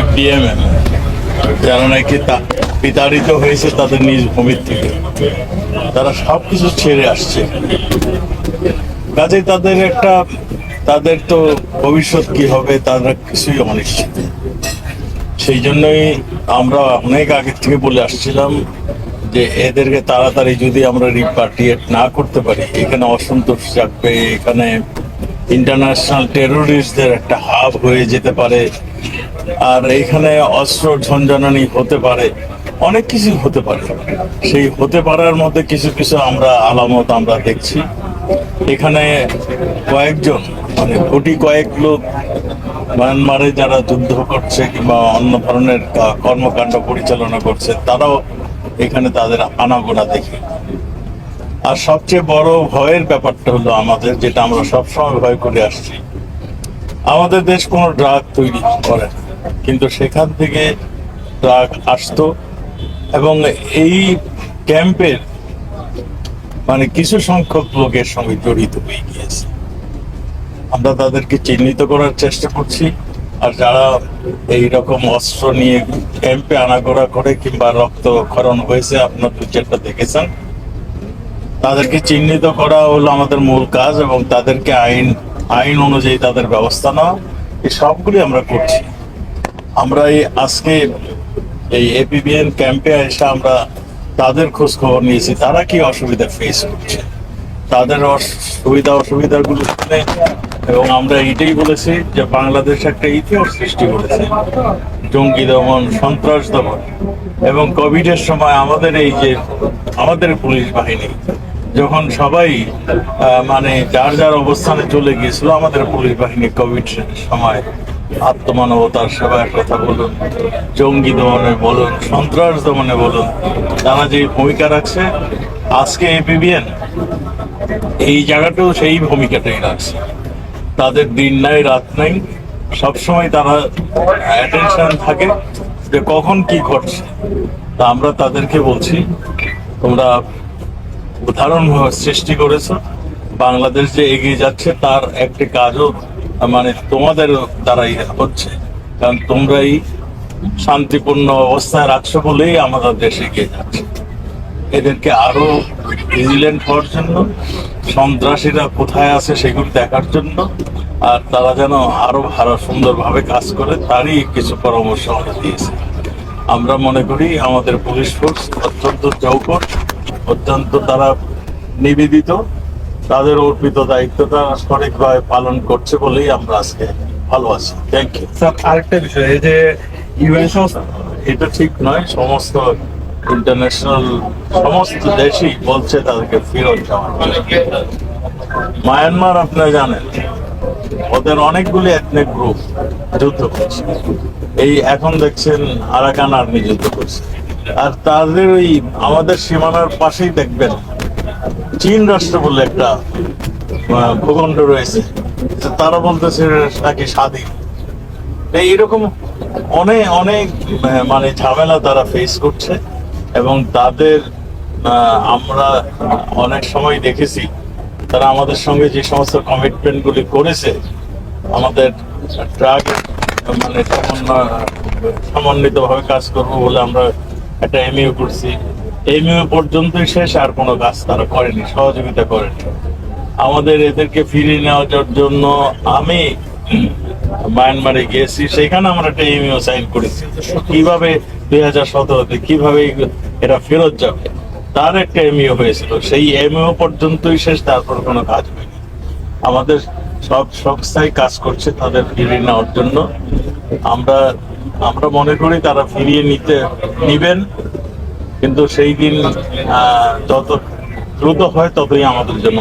FDM যারা নাকি বিতাড়িত হয়েছে তাদের নিজ ভূমির থেকে। তারা সব কিছু ছেড়ে আসছে। কাজে তাদের একটা, তাদের তো ভবিষ্যৎ কি হবে তারা কিছুই অনিশ্চিত। সেই জন্যই আমরা অনেক আগে থেকে বলে আসছিলাম যে এদেরকে তাড়াতাড়ি যদি আমরা রিপার্টিয়েট না করতে পারি, এখানে অসন্তোষ জাগবে, এখানে ইন্টারন্যাশনাল টেরোরিস্টদের একটা হাব হয়ে যেতে পারে, আর এখানে অস্ত্র ঝঞ্ঝানি হতে পারে, অনেক কিছু হতে পারে। সেই হতে পারার মধ্যে কিছু কিছু আমরা আলামত আমরা দেখছি। এখানে কয়েকজন মানে কোটি কয়েক লোক মায়ানমারে যারা যুদ্ধ করছে কিংবা অন্য ধরনের কর্মকাণ্ড পরিচালনা করছে, তারাও এখানে তাদের আনাগোনা দেখি। আর সবচেয়ে বড় ভয়ের ব্যাপারটা হলো আমাদের, যেটা আমরা সবসময় ভয় করে আসছি আমাদের দেশ কোনো ড্রাগ তৈরি করে। কিন্তু সেখান থেকে ড্রাগ আসতো এবং এই ক্যাম্পের মানে কিছু সংখ্যক লোকের সঙ্গে জড়িত হয়ে গিয়েছে আমরা তাদেরকে চিহ্নিত করার চেষ্টা করছি, আর যারা এই রকম অস্ত্র নিয়ে ক্যাম্পে আনাগোনা করে কিংবা রক্ত ক্ষরণ হয়েছে, আপনার দু চারটা দেখেছেন তাদেরকে চিহ্নিত করা হলো আমাদের মূল কাজ এবং তাদেরকে আইন আইন অনুযায়ী তাদের ব্যবস্থা নেওয়া। এই সবগুলি আমরা করছি। আমরা এই আজকে এই এপিবিএন ক্যাম্পে এসে আমরা তাদের খোঁজ খবর নিয়েছি। তারা কি অসুবিধা ফেস করছে? তাদের সুবিধা অসুবিধাগুলো শুনে এবং আমরা এটাই বলেছি যে বাংলাদেশ একটা ইতিহাস সৃষ্টি করেছে। জঙ্গি দমন, সন্ত্রাস দমন এবং কোভিডের সময় আমাদের এই যে, আমাদের পুলিশ বাহিনী যখন সবাই মানে যার যার অবস্থানে চলে গিয়েছিল, আমাদের পুলিশ বাহিনী কোভিড সময় আত্মমানবতার সেবার কথা বলুন, জঙ্গি দমনে বলুন, সন্ত্রাস দমনে বলুন, তারা যে ভূমিকা রাখছে, আজকে এপিবিএন এই জায়গাটাও সেই ভূমিকাটাই রাখছে। তাদের দিন নাই, রাত নাই, সবসময় তারা অ্যাটেনশন থাকে যে কখন কি ঘটছে। তা আমরা তাদেরকে বলছি, তোমরা উদাহরণ সৃষ্টি করেছ। বাংলাদেশ যে এগিয়ে যাচ্ছে, তার একটি কাজও মানে তোমাদের দ্বারাই হচ্ছে। কারণ তোমরাই শান্তিপূর্ণ অবস্থায় রাখছো বলেই আমাদের দেশ এগিয়ে যাচ্ছে। এদেরকে আরও ভিজিলেন্ট হওয়ার জন্য, সন্ত্রাসীরা কোথায় আছে সেগুলো দেখার জন্য, আর তারা যেন আরও ভালো, সুন্দরভাবে কাজ করে, তারই কিছু পরামর্শ আমরা দিয়েছে। আমরা মনে করি আমাদের পুলিশ ফোর্স অত্যন্ত চৌকট। অত্যন্ত তারা নিবেদিত। তাদের অর্পিত দায়িত্বটা সঠিকভাবে পালন করছে বলেই আমরা আজকে ভালো আছি। থ্যাংক ইউ স্যার আরেকটা বিষয় এই যে ইউএন সংস্থা এটা ঠিক নয় সমস্ত ইন্টারন্যাশনাল সমস্ত দেশই বলছে তাদেরকে ফেরত যাওয়ার মায়ানমার আপনারা জানেন ওদের অনেকগুলি এথনিক গ্রুপ যুদ্ধ করছে। এই এখন দেখছেন আরাকান আর্মি যুদ্ধ করছে। আর তাদের ওই আমাদের সীমানার পাশেই দেখবেন চীন রাষ্ট্র বলে একটা ভূখণ্ড রয়েছে। তারা বলতেছে নাকি স্বাধীন। এইরকম অনেক অনেক মানে ঝামেলা তারা ফেস করছে এবং তাদের আমরা অনেক সময় দেখেছি, তারা আমাদের সঙ্গে যে সমস্ত কমিটমেন্ট গুলি করেছে, আমাদের ট্রাক মানে সমন্বিত ভাবে কাজ করব বলে আমরা একটা এমইউ করছি। এমইউ পর্যন্তই শেষ, আর কোনো কাজ তারা করেনি, সহযোগিতা করেনি। আমাদের এদেরকে ফিরিয়ে নেওয়ার জন্য আমি মায়ানমারে গিয়েছি সেখানে আমরা একটা এমইও সাইন করেছি। কীভাবে দুই হাজার সতেরোতে কীভাবে এটা ফেরত যাবে? তার একটা এমইও হয়েছিল। সেই এমইও পর্যন্তই শেষ, তারপর কোনো কাজ হয়নি। আমাদের সব সংস্থায় কাজ করছে তাদের ফিরিয়ে নেওয়ার জন্য। আমরা আমরা মনে করি তারা ফিরিয়ে নিতে নিবেন। কিন্তু সেই দিন যত দ্রুত হয় ততই আমাদের জন্য